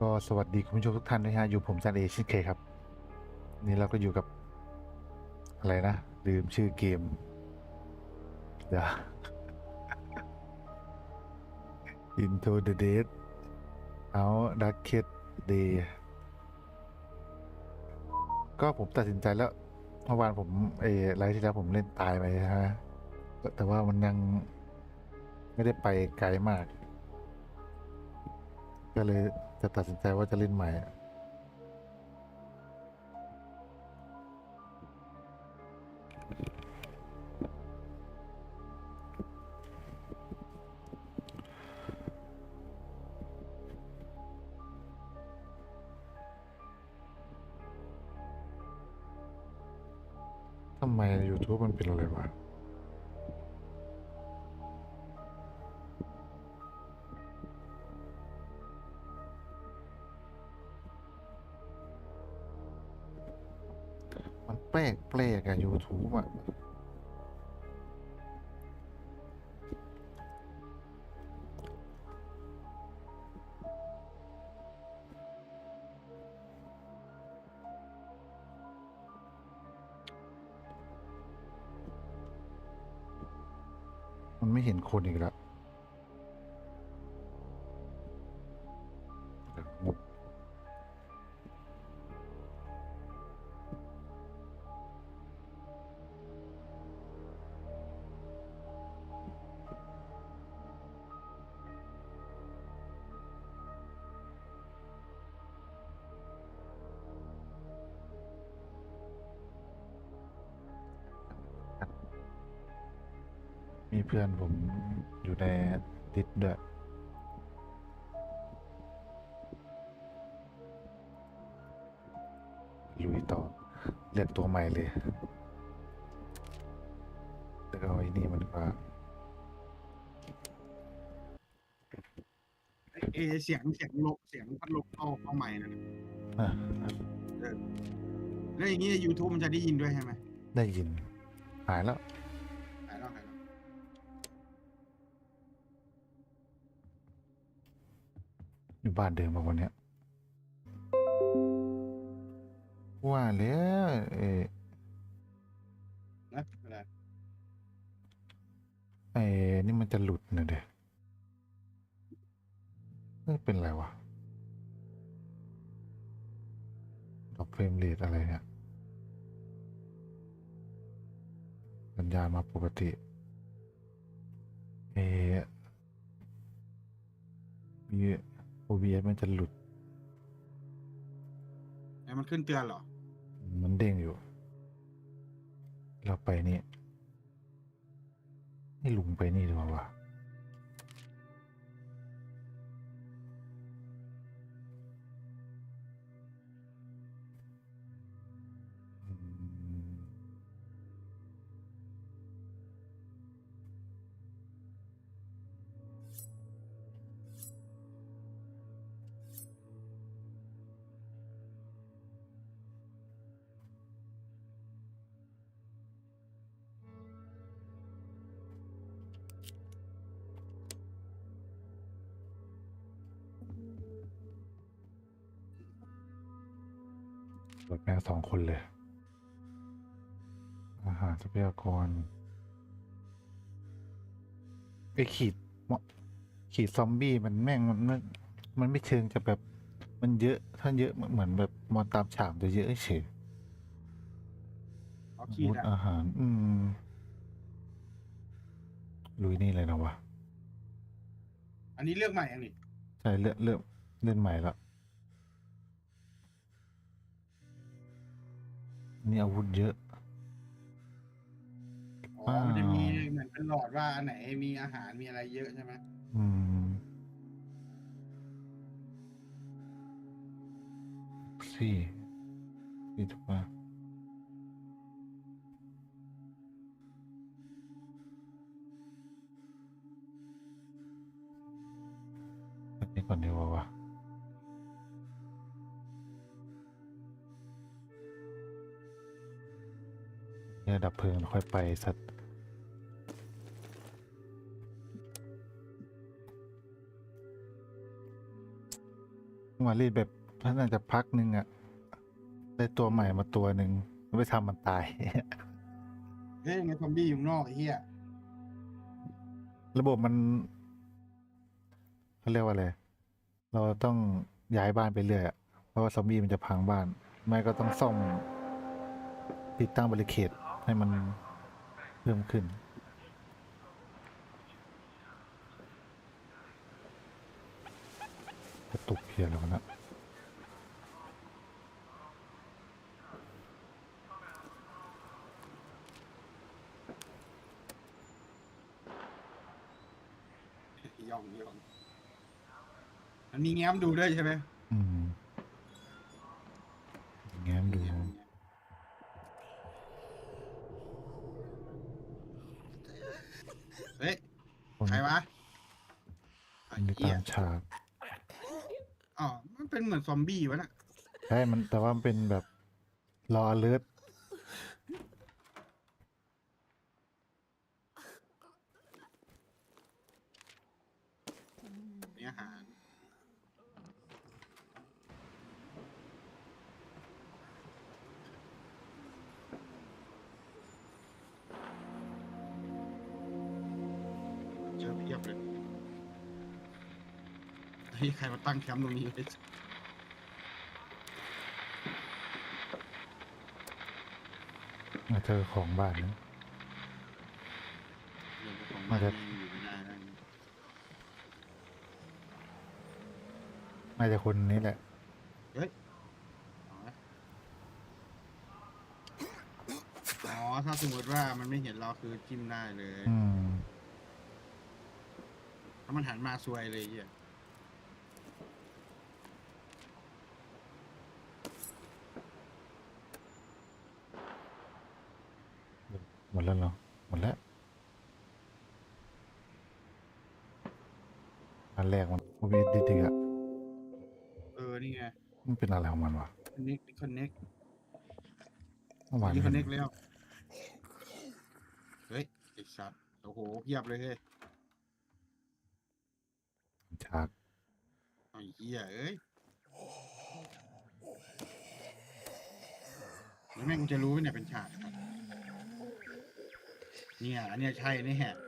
ก็สวัสดีคุณผู้ชมทุกท่านนะฮะอยู่ผมจันเอช่นเคครับ นี่เราก็อยู่กับ อะไรนะลืมชื่อเกม เดี๋ยว Into the Dead Out Darkest Day ก็ผมตัดสินใจแล้วเมื่อวานผมเอไลฟ์ที่แล้วผมเล่นตายไปนะฮะแต่ว่ามันยังไม่ได้ไปไกลมาก ก็เลยจะตัดสินใจว่าจะเล่นใหม่ ทำไม YouTube มันเป็นอะไรวะ ลกแปลกอะ YouTube อะมันไม่เห็นคนอีกแล้ว มีเพื่อนผมอยู่ในดิสด้วย ลุยต่อ เลือกตัวใหม่เลยเลือกเอาไอ้นี่มันดีกว่าเอเสียงเสียงลบเสียงพัดลมเข้าเข้าใหม่นะอะแล้วอย่างนี้ YouTube มันจะได้ยินด้วยใช่ไหม ได้ยิน หายแล้ว อยู่บ้านเดิมมาวันเนี้ยว่าแล้วเออนะอะไรไอ้นี่มันจะหลุดนะเด็กเอ้ยเป็นไรวะดอกเฟรมเรทอะไรเนี่ยสัญญาณมาปกติ เอ OBS มันจะหลุด ไอ้มันขึ้นเตือนเหรอ มันเด้งอยู่ เราไปนี่ให้ลุงไปนี่ดีกว่าวะ แบบแม่งสองคนเลย อาหารทรัพยากรไอขีดมอขีดซอมบี้มันแม่งมันมัน มันไม่เชิงจะแบบมันเยอะถ้าเยอะเหมือนแบบมอนตามฉากจะเยอะเฉยเอาขีดอาวุธอะอาหาร อืมลุยนี่เลยนะวะ อันนี้เลือกใหม่ยังนี่ใช่เลือกเลือกเล่นใหม่แล้ว นี่อาวุธเยอะ อ๋อมันจะมีเหมือนเป็นหลอดว่าอันไหนมีอาหารมีอะไรเยอะใช่ไหมอืมสี่สี่ถูกป่ะ เนี่ยดับเพลิงแล้วค่อยไปสัตว์งมารีดแบบน่าจะพักหนึ่งอะได้ตัวใหม่มาตัวหนึ่งไม่ทำมันตาย เฮ้ยไงซอมบี้อยู่ข้างนอกไอ้เหี้ยระบบมันเขาเรียกว่าอะไร เราต้องย้ายบ้านไปเรื่อยอะเพราะว่าซอมบี้มันจะพังบ้าน ไม่ก็ต้องซ่อมติดตั้งบริเคด ให้มันเพิ่มขึ้น กระตุกเพียแล้วนะย่องย่องมันมีแง้มดูด้วยใช่ไหม อืมแง้มดู เฮ้ย คน ใครวะไอ้ มี เหี้ตายมฉากอ๋อมันเป็นเหมือนซอมบี้วะน่ะ ใช่มันแต่ว่ามันเป็นแบบรอเเฮ้ยใครมาตั้งแคมป์ตรงนี้ไว้มาเจอของบ้านนะ เดี๋ยวของมาจะบ้นนี่อยู่ไม่ได้นะน่าจะคนนี้แหละ เอาละอ๋อ ถ้าสมมติว่ามันไม่เห็นเราคือจิ้มได้เลย อืม ถ้ามันหันมาซวยเลยไอ้เหี้ย มดแล้วเหรอ หมดแล้วอันแรกมันมันมีดีๆอะเออ นี่ไง มันเป็นอะไรของมันวะคอนเน็กคอนเน็กเมื่อวานนี่คอนเน็เห็กนแล้ว เฮ้ยไอ้สัตว์โอ้โหเพียบเลยเฮ้ยฉากไอ้เหี้ยเอ้ยแล้วแม่งจะรู้ไหมเนี่ยเป็นฉากครับ เนี่ยอันเนี้ยใช่แน่